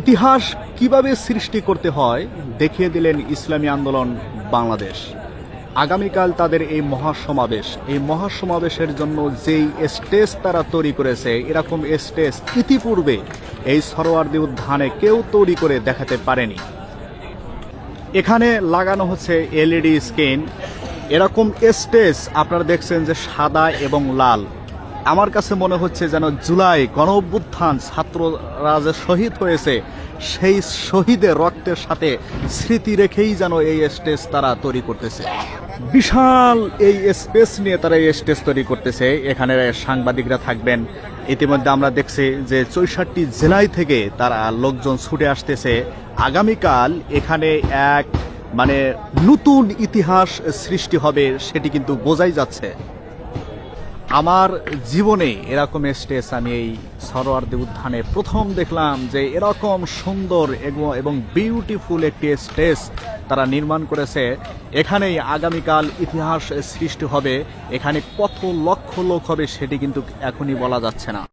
ইতিহাস কীভাবে সৃষ্টি করতে হয়, দেখিয়ে দিলেন ইসলামী আন্দোলন বাংলাদেশ। আগামীকাল তাদের এই মহাসমাবেশ। এই মহাসমাবেশের জন্য যেই স্টেজ তারা তৈরি করেছে, এরকম স্টেজ ইতিপূর্বে এই সরোয়ার্দি উদ্যানে কেউ তৈরি করে দেখাতে পারেনি। এখানে লাগানো হচ্ছে এলইডি স্ক্রিন। এরকম স্টেজ আপনারা দেখছেন যে সাদা এবং লাল। আমার কাছে মনে হচ্ছে যেন জুলাই গণ ছাত্ররা যে শহীদ হয়েছে, সেই শহীদের রক্তের সাথে স্মৃতি রেখেই যেন এই স্টেজ তারা তৈরি করতেছে। বিশাল এই স্পেস নিয়ে তারা এই স্টেজ তৈরি করতেছে। এখানে সাংবাদিকরা থাকবেন। ইতিমধ্যে আমরা দেখছি যে চৌষট্টি জেলায় থেকে তারা লোকজন ছুটে আসতেছে। আগামীকাল এখানে এক মানে নতুন ইতিহাস সৃষ্টি হবে, সেটি কিন্তু বোঝাই যাচ্ছে। আমার জীবনে এরকম স্টেজ আমি এই সরোয়ারদি উদ্যানে প্রথম দেখলাম যে এরকম সুন্দর এবং- বিউটিফুল একটি স্টেজ তারা নির্মাণ করেছে। এখানেই আগামীকাল ইতিহাস সৃষ্টি হবে। এখানে কত লক্ষ লোক হবে সেটি কিন্তু এখনই বলা যাচ্ছে না।